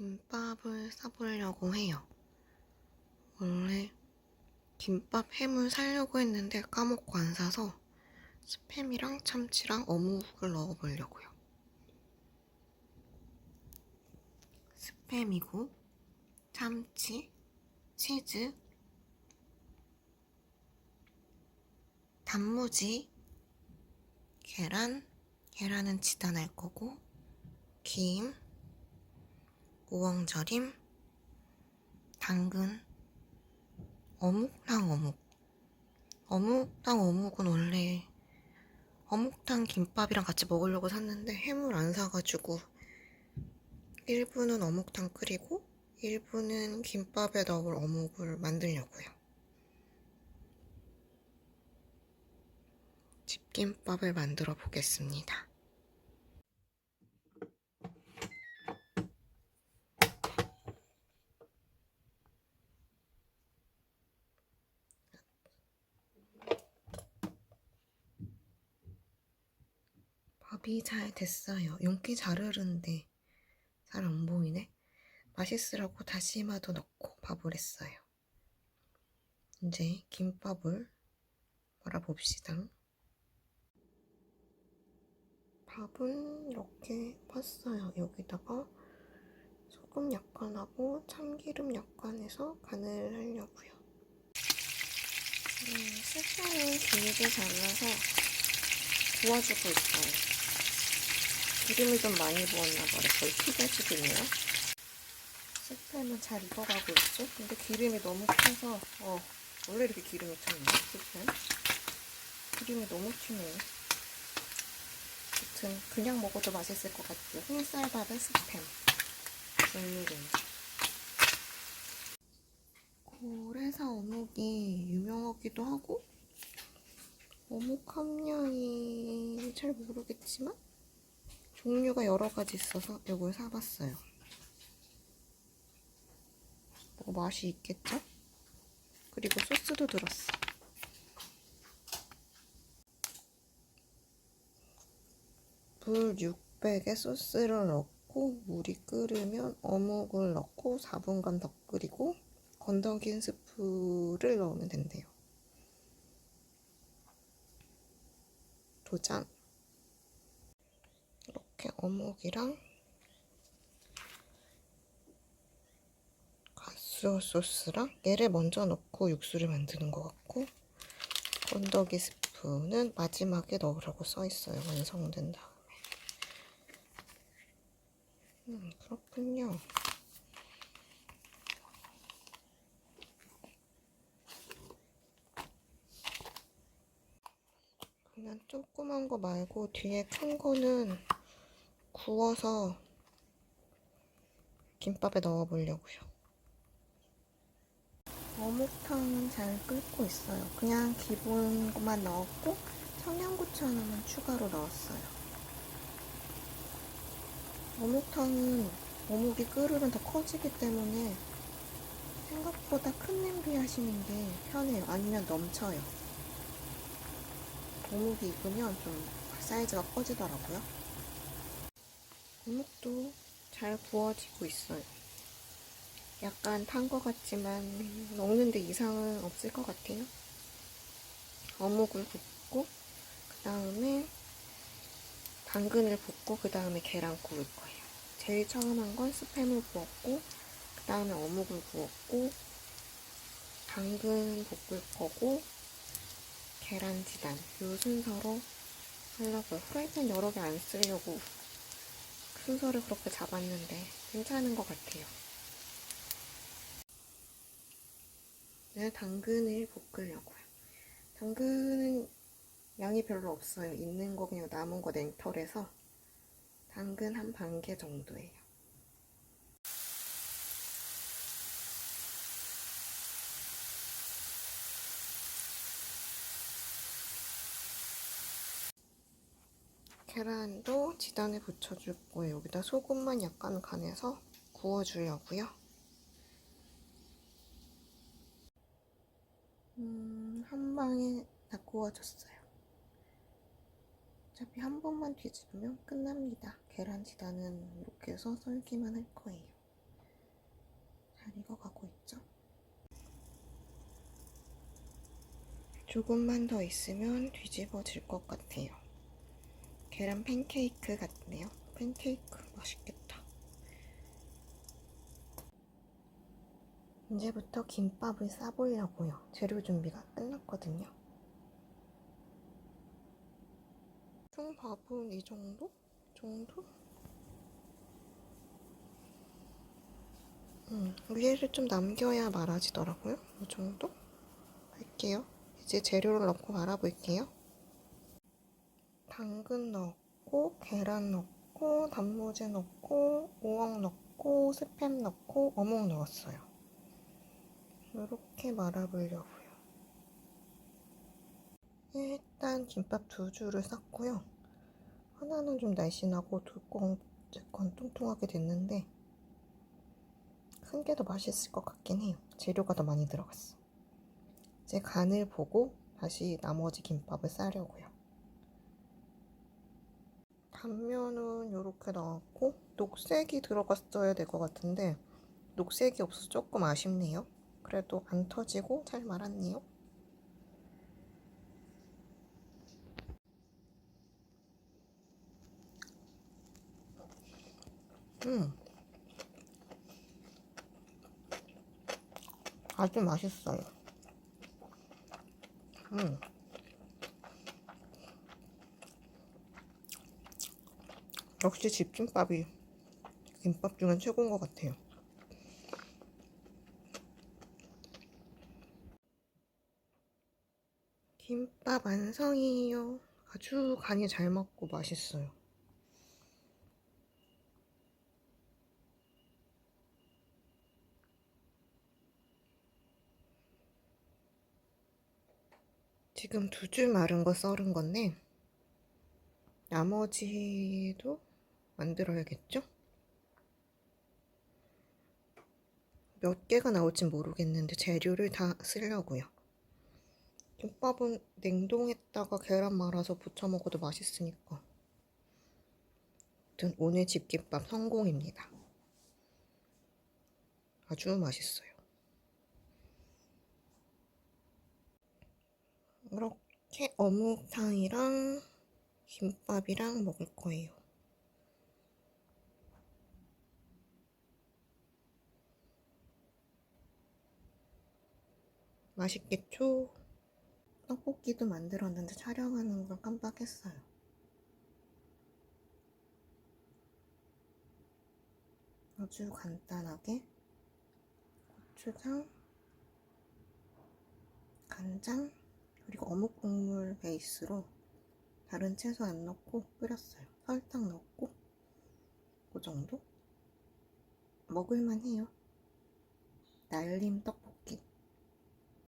김밥을 싸보려고 해요. 원래 김밥 햄을 사려고 했는데 까먹고 안 사서 스팸이랑 참치랑 어묵을 넣어보려고요. 스팸이고 참치, 치즈, 단무지, 계란, 계란은 지단할 거고, 김, 우엉절임, 당근, 어묵랑 어묵. 어묵랑 어묵은 원래 어묵탕 김밥이랑 같이 먹으려고 샀는데 햄을 안 사가지고 1부는 어묵탕 끓이고 1부는 김밥에 넣을 어묵을 만들려고요. 집김밥을 만들어 보겠습니다. 밥이 잘 됐어요. 윤기 잘 흐르는데 잘 안 보이네. 맛있으라고 다시마도 넣고 밥을 했어요. 이제 김밥을 말아봅시다. 밥은 이렇게 팠어요. 여기다가 소금 약간 하고 참기름 약간 해서 간을 하려고요. 음, 스팸을 길게 잘라서 구워주고 있어요. 기름을 좀 많이 부었나 봐요. 거의 튀겨지겠네요. 스팸은 잘 익어가고 있죠? 근데 기름이 너무 튀어서 어 원래 이렇게 기름이 튀네 스팸 기름이 너무 튀네요. 아무튼 그냥 먹어도 맛있을 것 같아요. 흰쌀밥에 스팸 국물은 고래사 어묵이 유명하기도 하고 어묵 함량이 잘 모르겠지만 종류가 여러 가지 있어서 이걸 사봤어요. 뭐 맛이 있겠죠? 그리고 소스도 들었어. 물 600에 소스를 넣고 물이 끓으면 어묵을 넣고 4분간 더 끓이고 건더기 스프를 넣으면 된대요. 도장. 이렇게 어묵이랑 가스 소스랑 얘를 먼저 넣고 육수를 만드는 것 같고 건더기 스프는 마지막에 넣으라고 써 있어요. 완성된 다음에. 음, 그렇군요. 그냥 조그만 거 말고 뒤에 큰 거는 구워서 김밥에 넣어 보려고요. 어묵탕은 잘 끓고 있어요. 그냥 기본 것만 넣었고 청양고추 하나만 추가로 넣었어요. 어묵탕은 어묵이 끓으면 더 커지기 때문에 생각보다 큰 냄비 하시는 게 편해요. 아니면 넘쳐요. 어묵이 익으면 좀 사이즈가 커지더라고요. 어묵도 잘 구워지고 있어요. 약간 탄 것 같지만 먹는데 이상은 없을 것 같아요. 어묵을 붓고 그 다음에 당근을 붓고 그 다음에 계란 구울 거예요. 제일 처음 한 건 스팸을 구웠고 그 다음에 어묵을 구웠고 당근 볶을 거고 계란 지단 이 순서로 하려고요. 프라이팬 여러 개 안 쓰려고 순서를 그렇게 잡았는데 괜찮은 것 같아요. 네, 당근을 볶으려고요. 당근은 양이 별로 없어요. 있는 거 그냥 남은 거 냉털해서 당근 한 반 개 정도예요. 계란도 지단에 붙여줄 거예요. 여기다 소금만 약간 간해서 구워주려고요. 음, 한 방에 다 구워졌어요. 어차피 한 번만 뒤집으면 끝납니다. 계란 지단은 이렇게 해서 썰기만 할 거예요. 잘 익어가고 있죠? 조금만 더 있으면 뒤집어질 것 같아요. 계란 팬케이크 같네요. 팬케이크 맛있겠다. 이제부터 김밥을 싸보려고요. 재료 준비가 끝났거든요. 총 밥은 이 정도? 정도? 음, 위에를 좀 남겨야 말아지더라고요. 이 정도? 할게요. 이제 재료를 넣고 말아볼게요. 당근 넣고, 계란 넣고, 단무지 넣고, 우엉 넣고, 스팸 넣고, 어묵 넣었어요. 이렇게 말아보려고요. 일단 김밥 두 줄을 쌌고요. 하나는 좀 날씬하고 두꺼운 통통하게 됐는데 큰 게 더 맛있을 것 같긴 해요. 재료가 더 많이 들어갔어. 이제 간을 보고 다시 나머지 김밥을 싸려고요. 단면은 이렇게 나왔고 녹색이 들어갔어야 될 것 같은데 녹색이 없어서 조금 아쉽네요. 그래도 안 터지고 잘 말았네요. 음. 아주 맛있어요. 음. 역시 집김밥이 김밥 중엔 최고인 것 같아요. 김밥 완성이에요. 아주 간이 잘 맞고 맛있어요. 지금 두 줄 마른 거 썰은 건데 나머지도 만들어야겠죠? 몇 개가 나올진 모르겠는데 재료를 다 쓰려고요. 김밥은 냉동했다가 계란 말아서 부쳐 먹어도 맛있으니까. 아무튼 오늘 집김밥 성공입니다. 아주 맛있어요. 이렇게 어묵탕이랑 김밥이랑 먹을 거예요. 맛있겠죠? 떡볶이도 만들었는데 촬영하는 걸 깜빡했어요. 아주 간단하게 고추장, 간장, 그리고 어묵 국물 베이스로 다른 채소 안 넣고 끓였어요. 설탕 넣고 그 정도? 먹을만 해요. 날림 떡볶이.